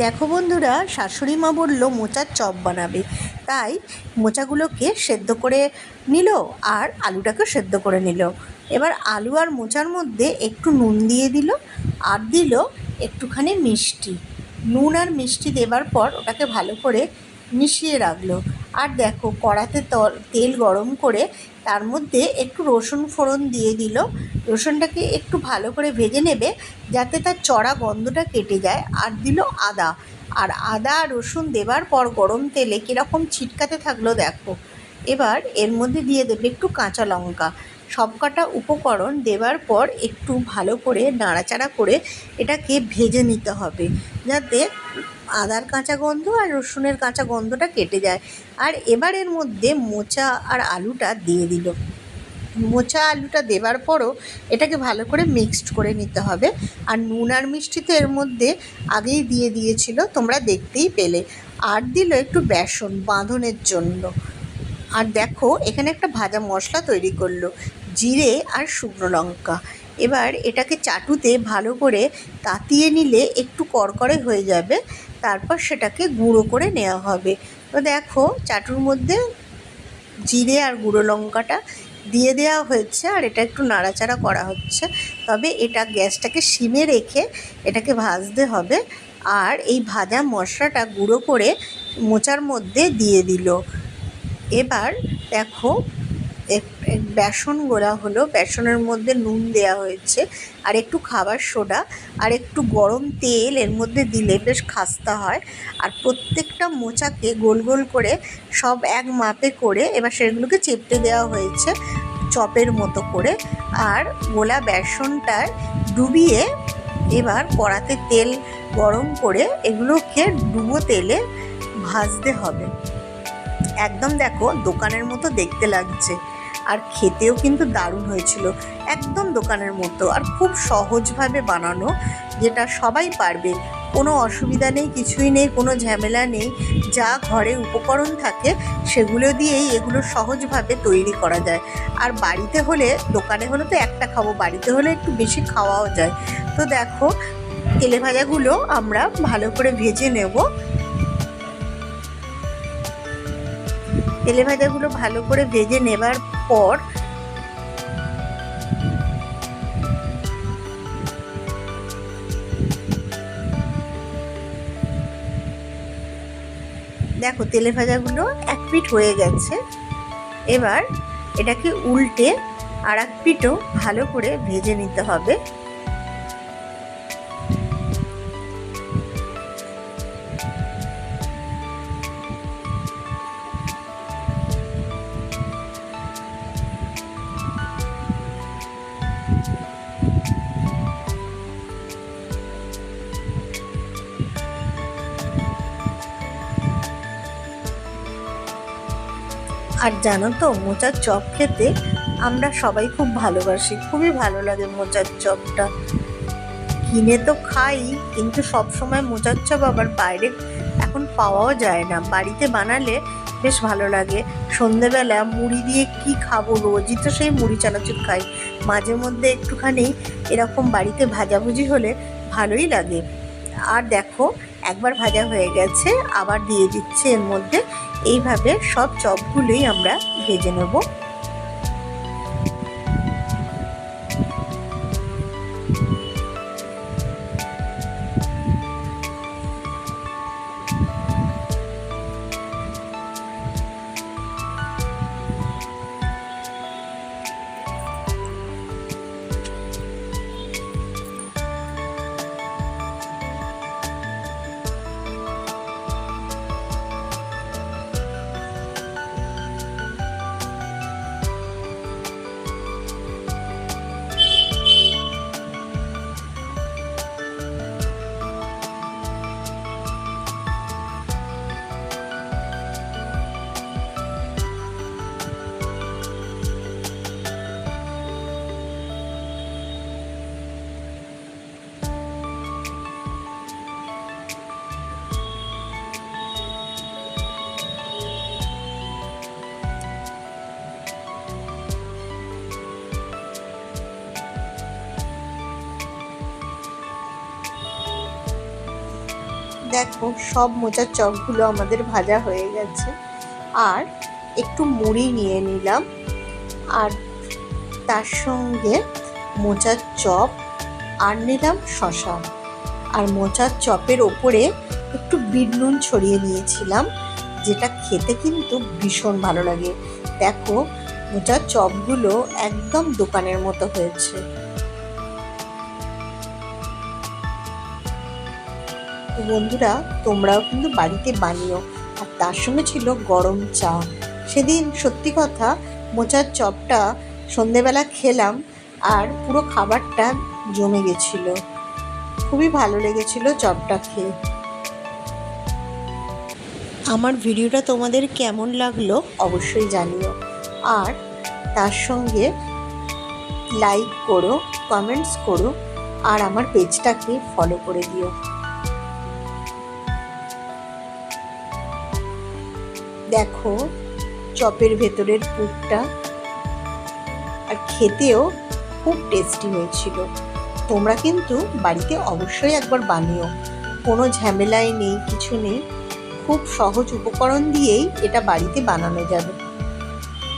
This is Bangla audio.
দেখো বন্ধুরা, শাশুড়ি মা বলল, মোচার চপ বানাবে। তাই মোচাগুলোকে সেদ্ধ করে নিল আর আলুটাকে সেদ্ধ করে নিল। এবার আলু আর মোচার মধ্যে একটু নুন দিয়ে দিল আর দিল একটুখানি মিষ্টি। নুন আর মিষ্টি দেবার পর ওটাকে ভালো করে মিশিয়ে রাখল। আর দেখো কড়াতে তল গরম করে তার মধ্যে একটু রসুন ফোড়ন দিয়ে দিল। রসুনটাকে একটু ভালো করে ভেজে নেবে যাতে তার চড়া গন্ধটা কেটে যায় আর দিল আদা। আর আদা রসুন দেবার পর গরম তেলে কীরকম ছিটকাতে থাকল দেখো। এবার এর মধ্যে দিয়ে দেবে একটু কাঁচা লঙ্কা। সবকটা উপকরণ দেওয়ার পর একটু ভালো করে নাড়াচাড়া করে এটাকে ভেজে নিতে হবে যাতে আদার কাঁচা গন্ধ আর রসুনের কাঁচা গন্ধটা কেটে যায়। আর এবার এর মধ্যে মোচা আর আলুটা দিয়ে দিল। মোচা আলুটা দেবার পরও এটাকে ভালো করে মিক্সড করে নিতে হবে। আর নুন আর মিষ্টি তো এর মধ্যে আগেই দিয়ে দিয়েছিল, তোমরা দেখতেই পেলে। আর দিল একটু বেসন বাঁধনের জন্য। আর দেখো, এখানে একটা ভাজা মশলা তৈরি করল, জিরে আর শুকনো লঙ্কা। এবার এটাকে চাটুতে ভালো করে তাতিয়ে নিলে একটু করকরে হয়ে যাবে, তারপর সেটাকে গুঁড়ো করে নেওয়া হবে। তো দেখো, চাটুর মধ্যে জিরে আর গুঁড়ো লঙ্কাটা দিয়ে দেওয়া হয়েছে আর এটা একটু নাড়াচাড়া করা হচ্ছে। তবে এটা গ্যাসটাকে সিমে রেখে এটাকে ভাজতে হবে আর এই ভাজা মশলাটা গুঁড়ো করে মোচার মধ্যে দিয়ে দিল। এবার দেখো বেসন গোলা হলো, বেসনের মধ্যে নুন দেওয়া হয়েছে, আর একটু খাবার সোডা, আর একটু গরম তেল এর মধ্যে দিলে বেশ খাস্তা হয়। আর প্রত্যেকটা মোচাকে গোল গোল করে সব এক মাপে করে এবার সেগুলোকে চেপটে দেওয়া হয়েছে চপের মতো করে। আর গোলা বেসনটায় ডুবিয়ে এবার কড়াতে তেল গরম করে এগুলোকে ডুবো তেলে ভাজতে হবে। একদম দেখো দোকানের মতো দেখতে লাগছে। আর খেতেও কিন্তু দারুণ হয়েছিল। একদম দোকানের মতো আর খুব সহজভাবে বানানো, যেটা সবাই পারবে। কোনো অসুবিধা নেই, কিছুই নেই, কোনো ঝামেলা নেই। যা ঘরে উপকরণ থাকে, সেগুলো দিয়েই এগুলো সহজভাবে তৈরি করা যায়। আর বাড়িতে হলে, দোকানে হলে তো একটা খাব, বাড়িতে হলে একটু বেশি খাওয়াও যায়। তো দেখো, তেলে ভাজাগুলো আমরা ভালো করে ভেজে নেব। তেলে ভাজাগুলো ভালো করে ভেজে নেবার পর দেখো তেলে ভাজাগুলো এক পিট হয়ে গেছে। এবার এটাকে উল্টে আর এক পিঠও ভালো করে ভেজে নিতে হবে। আর জানো তো, মোচার চপ খেতে আমরা সবাই খুব ভালোবাসি। খুবই ভালো লাগে মোচার চপটা। কিনে তো খাই, কিন্তু সব সময় মোচার চপ আবার বাইরে এখন পাওয়াও যায় না। বাড়িতে বানালে বেশ ভালো লাগে। সন্ধেবেলা মুড়ি দিয়ে কি খাব রোজই তো সেই মুড়ি চানাচুর খাই। মাঝে মধ্যে একটুখানি এরকম বাড়িতে ভাজাভুজি হলে ভালোই লাগে। আর দেখো একবার ভাজা হয়ে গেছে, আবার দিয়ে দিচ্ছে এর মধ্যে। এইভাবে সব চপগুলোই আমরা ভেজে নেব। দেখো, সব মোচার চপগুলো আমাদের ভাজা হয়ে গেছে। আর একটু মুড়ি নিয়ে নিলাম। আর তার সঙ্গে মোচার চপ আর নিলাম শশা আর মোচার চপের ওপরে একটু বিট নুন ছড়িয়ে নিয়েছিলাম, যেটা খেতে কিন্তু ভীষণ ভালো লাগে। দেখো, মোচার চপগুলো একদম দোকানের মতো হয়েছে। বন্ধুরা, তোমরাও কিন্তু বাড়িতে বানিও। আর তার সঙ্গে ছিল গরম চা। সেদিন সত্যি কথা, মোচার চপটা সন্ধেবেলা খেলাম আর পুরো খাবারটা জমে গেছিল। খুবই ভালো লেগেছিল চপটা খেয়ে। আমার ভিডিওটা তোমাদের কেমন লাগল অবশ্যই জানিও। আর তার সঙ্গে লাইক করো কমেন্টস করো, আর আমার পেজটাকে ফলো করে দিও। দেখো চপের ভেতরের পুরটা। আর খেতেও খুব টেস্টি হয়েছিল। তোমরা কিন্তু বাড়িতে অবশ্যই একবার বানিও। কোনো ঝামেলাই নেই, কিছু নেই। খুব সহজ উপকরণ দিয়েই এটা বাড়িতে বানানো যাবে।